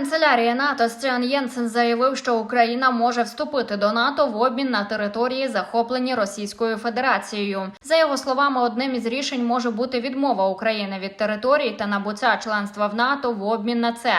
канцелярії НАТО Стіан Єнсен заявив, що Україна може вступити до НАТО в обмін на території, захоплені Російською Федерацією. За його словами, одним із рішень може бути відмова України від територій та набуття членства в НАТО в обмін на це.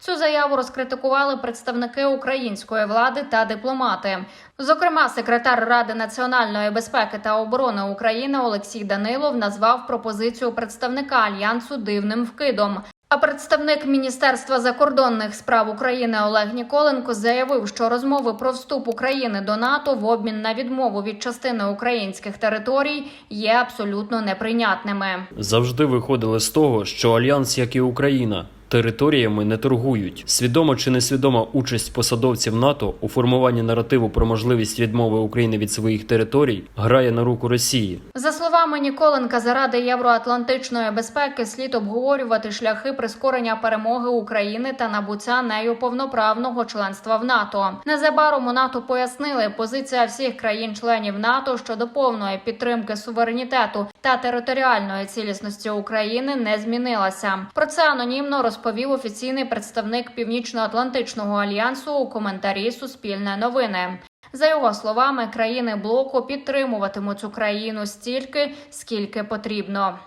Цю заяву розкритикували представники української влади та дипломати. Зокрема, секретар Ради національної безпеки та оборони України Олексій Данилов назвав пропозицію представника альянсу дивним вкидом. А представник Міністерства закордонних справ України Олег Ніколенко заявив, що розмови про вступ України до НАТО в обмін на відмову від частини українських територій є абсолютно неприйнятними. Завжди виходили з того, що альянс, як і Україна, територіями не торгують. Свідома чи несвідома участь посадовців НАТО у формуванні наративу про можливість відмови України від своїх територій грає на руку Росії. За словами Ніколенка, заради євроатлантичної безпеки слід обговорювати шляхи прискорення перемоги України та набуття нею повноправного членства в НАТО. Незабаром у НАТО пояснили, позиція всіх країн-членів НАТО щодо повної підтримки суверенітету та територіальної цілісності України не змінилася. Про це анонімно розповів офіційний представник Північно-Атлантичного альянсу у коментарі Суспільне новини. За його словами, країни блоку підтримуватимуть Україну стільки, скільки потрібно.